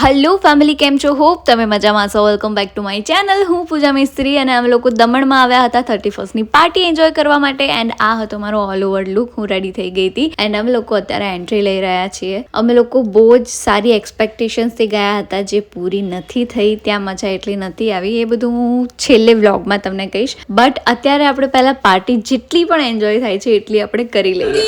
Hello family કેમ છો? Hope તમે મજામાં છો. Welcome back to my channel હું પૂજા મિસ્ત્રી અને અમે લોકો દમણમાં આવ્યા હતા થર્ટી ફર્સ્ટની પાર્ટી એન્જોય કરવા માટે. એન્ડ આ હતો મારો ઓલ ઓવર લુક હું રેડી થઈ ગઈ હતી. એન્ડ અમે લોકો અત્યારે એન્ટ્રી લઈ રહ્યા છીએ. અમે લોકો બહુ જ સારી એક્સપેક્ટેશન્સથી ગયા હતા જે પૂરી નથી થઈ. ત્યાં મજા એટલી નથી આવી. એ બધું હું છેલ્લે વ્લોગમાં તમને કહીશ. બટ અત્યારે આપણે પહેલાં પાર્ટી જેટલી પણ એન્જોય થાય છે, એટલી આપણે કરી લઈએ.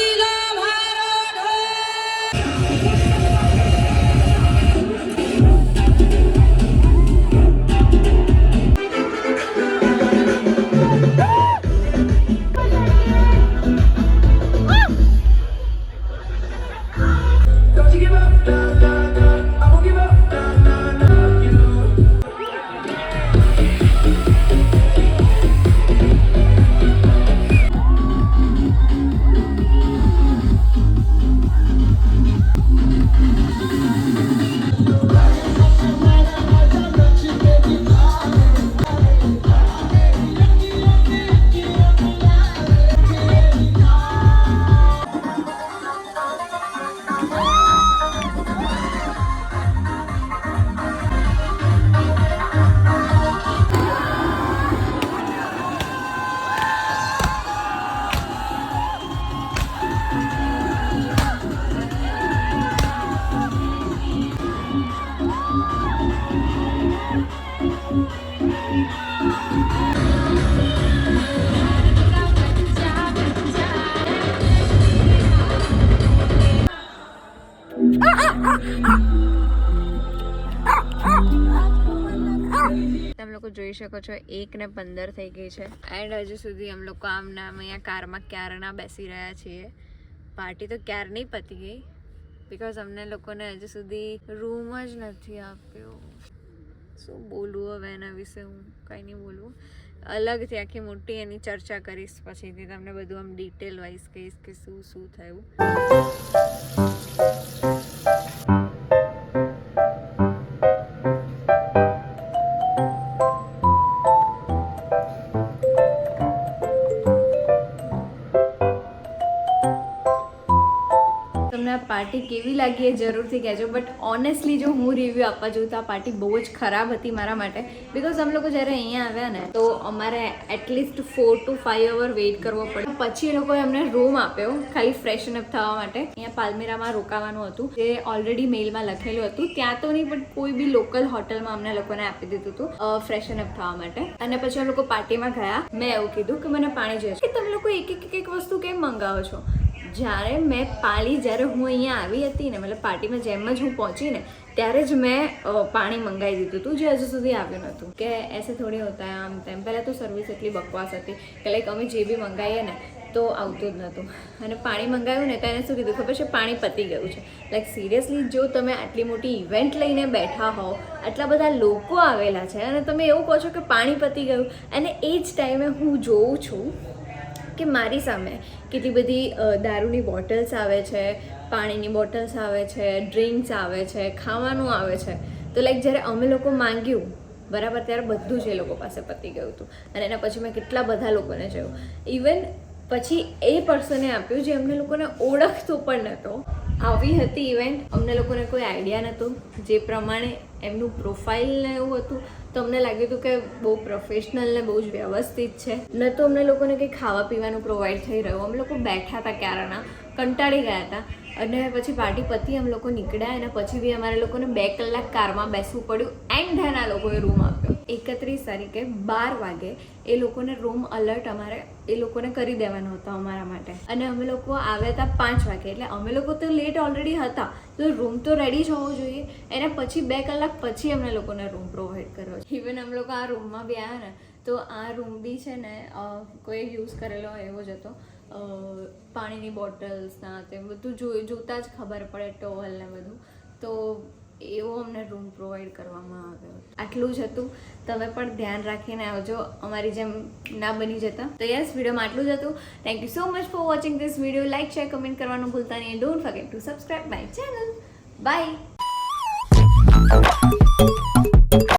તમે લોકો જોઈ શકો છો, એક ને પંદર થઈ ગઈ છે. એન્ડ હજુ સુધી અમે લોકો આમ ને અમે અહીંયા કારમાં ક્યારના બેસી રહ્યા છીએ. પાર્ટી તો ક્યારની પતી ગઈ બિકોઝ અમને લોકોને હજુ સુધી રૂમ જ નથી આપ્યો. શું બોલવું હવે એના વિશે હું કંઈ નહીં બોલવું અલગથી આખી મોટી એની ચર્ચા કરીશ પછીથી તમને બધું આમ ડિટેલ વાઇઝ કહીશ કે શું શું થયું. તમને આ પાર્ટી કેવી લાગી એ જરૂરથી કહેજો. બટ ઓનેસ્ટલી જો હું રિવ્યૂ આપવા જોઉં તો આ પાર્ટી બહુ જ ખરાબ હતી મારા માટે. બિકોઝ અમે લોકો જ્યારે અહીંયા આવ્યા ને, તો અમારે at least four to five hour wait કરવો પડે. પછી એ લોકોએ અમને રૂમ આપ્યો, ખાલી ફ્રેશન અપ થવા માટે. અહીંયા પાલમેરામાં રોકાવાનું હતું, જે ઓલરેડી મેલમાં લખેલું હતું. ત્યાં તો નહીં, પણ કોઈ બી લોકલ હોટલમાં અમને લોકોને આપી દીધું હતું ફ્રેશન અપ થવા માટે. અને પછી અમે લોકો પાર્ટીમાં ગયા. મેં એવું કીધું કે મને પાણી જોઈએ કે તમે લોકો એક એક એક વસ્તુ કેમ મંગાવો છો? જ્યારે મેં પાલી, જ્યારે હું અહીંયા આવી હતી ને, મતલબ પાર્ટીમાં જેમ જ હું પહોંચી ને ત્યારે જ મેં પાણી મંગાવી દીધું હતું, જે હજુ સુધી આવ્યું નહોતું. કે એસે થોડી હોતા આમ તેમ. પહેલાં તો સર્વિસ એટલી બકવાસ હતી કે લાઈક અમે જે બી મંગાવીએ ને, તો આવતું જ નહોતું. અને પાણી મંગાવ્યું ને, તો એને શું કીધું? ખબર છે? પાણી પતી ગયું છે. લાઈક સિરિયસલી જો તમે આટલી મોટી ઇવેન્ટ લઈને બેઠા હોવ આટલા બધા લોકો આવેલા છે, અને તમે એવું કહો છો કે પાણી પતી ગયું, અને એ જ ટાઈમે હું જોઉં છું કે મારી સામે કેટલી બધી દારૂની બોટલ્સ આવે છે, પાણીની બોટલ્સ આવે છે, ડ્રિંક્સ આવે છે, ખાવાનું આવે છે. તો લાઈક જ્યારે અમે લોકો માંગ્યું, બરાબર, ત્યારે બધું જ એ લોકો પાસે પતી ગયું હતું. અને એના પછી મેં કેટલા બધા લોકોને જોયું. ઇવન પછી એ પર્સને આપ્યું જે અમને લોકોને ઓળખતો પણ નહોતો. આવી હતી ઇવેન્ટ અમને લોકોને કોઈ આઈડિયા નહોતો. જે પ્રમાણે એમનું પ્રોફાઇલ ને એવું હતું, તો અમને લાગ્યું હતું કે બહુ પ્રોફેશનલ ને બહુ જ વ્યવસ્થિત છે. ન તો અમને લોકોને કંઈ ખાવા પીવાનું પ્રોવાઈડ થઈ રહ્યું. અમે લોકો બેઠા હતા ક્યારના, કંટાળી ગયા હતા. અને પછી પાર્ટી પતી અમે લોકો નીકળ્યા અને પછી બી અમારે લોકોને બે કલાક કારમાં બેસવું પડ્યું. એન્ડ ધેન આ લોકોએ રૂમ આપ્યો. એકત્રીસ તારીખે બાર વાગે એ લોકોને રૂમ અલર્ટ અમારે, એ લોકોને કરી દેવાનો હતો અમારા માટે. અને અમે લોકો આવ્યા હતા પાંચ વાગે, એટલે અમે લોકો તો લેટ ઓલરેડી હતા. તો રૂમ તો રેડી જ હોવો જોઈએ. એના પછી બે કલાક પછી અમને લોકોને રૂમ પ્રોવાઈડ કર્યો ઇવન અમે લોકો આ રૂમમાં બી આવ્યા ને, તો આ રૂમ બી છે ને કોઈ યુઝ કરેલો એવો જ હતો. પાણીની બોટલ્સના તે બધું જોઈ, જોતા જ ખબર પડે ટોવલ ને બધું. તો એવો અમને રૂમ પ્રોવાઈડ કરવામાં આવ્યો. આટલું જ હતું. તમે પણ ધ્યાન રાખીને આવજો. અમારી જેમ ના બની જતા. તો યસ વિડીયોમાં આટલું જ હતું. Thank you so much for watching this video like share comment કરવાનું ભૂલતા નહીં. Don't forget to subscribe my channel bye